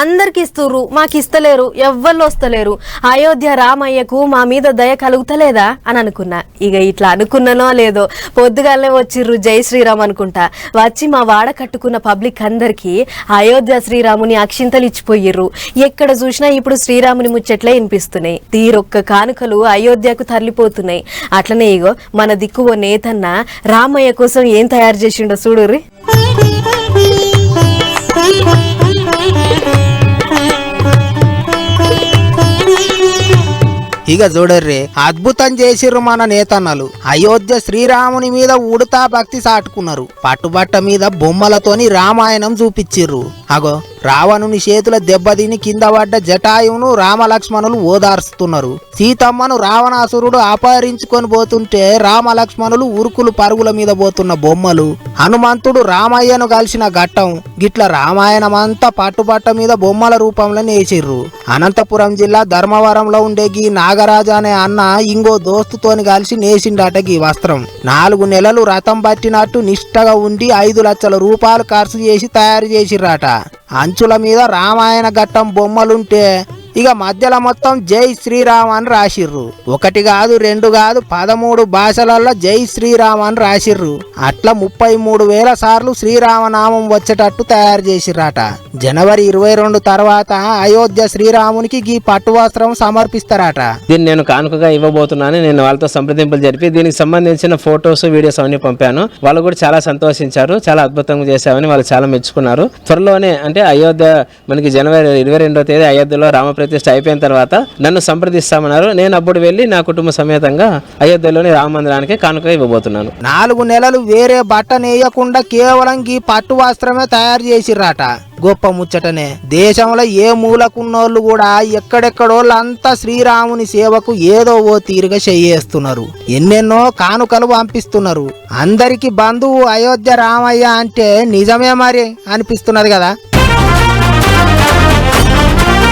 అందరికి ఇస్తుర్రు. మాకు ఇస్తలేరు. ఎవ్వరు వస్తలేరు. అయోధ్య రామయ్యకు మా మీద దయ కలుగుతలేదా అని అనుకున్నా. ఇక ఇట్లా అనుకున్నానో లేదో పొద్దుగాలనే వచ్చిర్రు జై శ్రీరామ్ అనుకుంటా. వచ్చి మా వాడ కట్టుకున్న పబ్లిక్ అందరికీ అయోధ్య శ్రీరాముని అక్షింతలు ఇచ్చిపోయిర్రు. ఎక్కడ చూసినా ఇప్పుడు శ్రీరాముని ముచ్చట్లే వినిపిస్తున్నాయి. తీరొక్క కానుకలు అయోధ్యకు తరలిపోతున్నాయి. అట్లనే ఇగో మన దిక్కు ఓ నేతన్న రామయ్య కోసం ఏం తయారు చేసిండో చూడుర్రి. ఇక చూడర్రే అద్భుతం చేసిర్రు మన నేతన్నలు. అయోధ్య శ్రీరాముని మీద ఉడతా భక్తి సాటుకున్నారు. పట్టుబట్ట మీద బొమ్మలతోని రామాయణం చూపించిర్రు అగో. రావణుని చేతుల దెబ్బతిని కింద పడ్డ జటాయువును రామలక్ష్మణులు ఓదార్స్తున్నారు. సీతమ్మను రావణాసురుడు అపహరించుకొని పోతుంటే రామలక్ష్మణులు ఉరుకులు పరుగుల మీద పోతున్న బొమ్మలు. హనుమంతుడు రామయ్యను కలిసిన ఘట్టం. గిట్ల రామాయణం అంతా పట్టుబట్ట మీద బొమ్మల రూపంలో నేసిర్రు. అనంతపురం జిల్లా ధర్మవరంలో ఉండే గీ నాగరాజు అనే అన్న ఇంగో దోస్తుతోని కలిసి నేసిండట గీ వస్త్రం. నాలుగు నెలలు రథం పట్టినట్టు నిష్టగా ఉండి ఐదు లక్షల రూపాయలు ఖర్చు చేసి తయారు చేసిర్రాట. అంచుల మీద రామాయణ ఘట్టం బొమ్మలుంటే ఇక మధ్యలో మొత్తం జై శ్రీరామ్ అని రాసిర్రు. ఒకటి కాదు రెండు కాదు పదమూడు భాషలలో జై శ్రీరామ్ అని రాసిర్రు. అట్లా ముప్పై మూడు వేల సార్లు శ్రీరామనామం వచ్చేటట్టు తయారు చేసిర్రట. జనవరి ఇరవై రెండు తర్వాత అయోధ్య శ్రీరామునికి ఈ పట్టు వస్త్రం సమర్పిస్తారట. దీన్ని నేను కానుకగా ఇవ్వబోతున్నాను. నేను వాళ్ళతో సంప్రదింపులు జరిపి దీనికి సంబంధించిన ఫొటోస్ వీడియోస్ అన్ని పంపాను. వాళ్ళు కూడా చాలా సంతోషించారు. చాలా అద్భుతంగా చేశామని వాళ్ళు చాలా మెచ్చుకున్నారు. త్వరలోనే అంటే అయోధ్య మనకి జనవరి ఇరవై రెండో తేదీ అయోధ్యలో ప్రతిష్ట అయిపోయిన తర్వాత నన్ను సంప్రదిస్తామన్నారు. నేను అప్పుడు వెళ్ళి నా కుటుంబ సమేతంగా అయోధ్యలోని రామ మందిరానికి కానుక ఇవ్వబోతున్నాను. నాలుగు నెలలు వేరే బట్ట నేయకుండా కేవలం ఈ పట్టు వస్త్రమే తయారు చేసిర్రాట. గొప్ప ముచ్చటనే. దేశంలో ఏ మూలకున్నోళ్ళు కూడా ఎక్కడెక్కడోళ్ళు అంతా శ్రీరాముని సేవకు ఏదో ఓ తీరుగా చెయ్యేస్తున్నారు ఎన్నెన్నో కానుకలు పంపిస్తున్నారు. అందరికి బంధువు అయోధ్య రామయ్య అంటే నిజమే మరి అనిపిస్తున్నది కదా.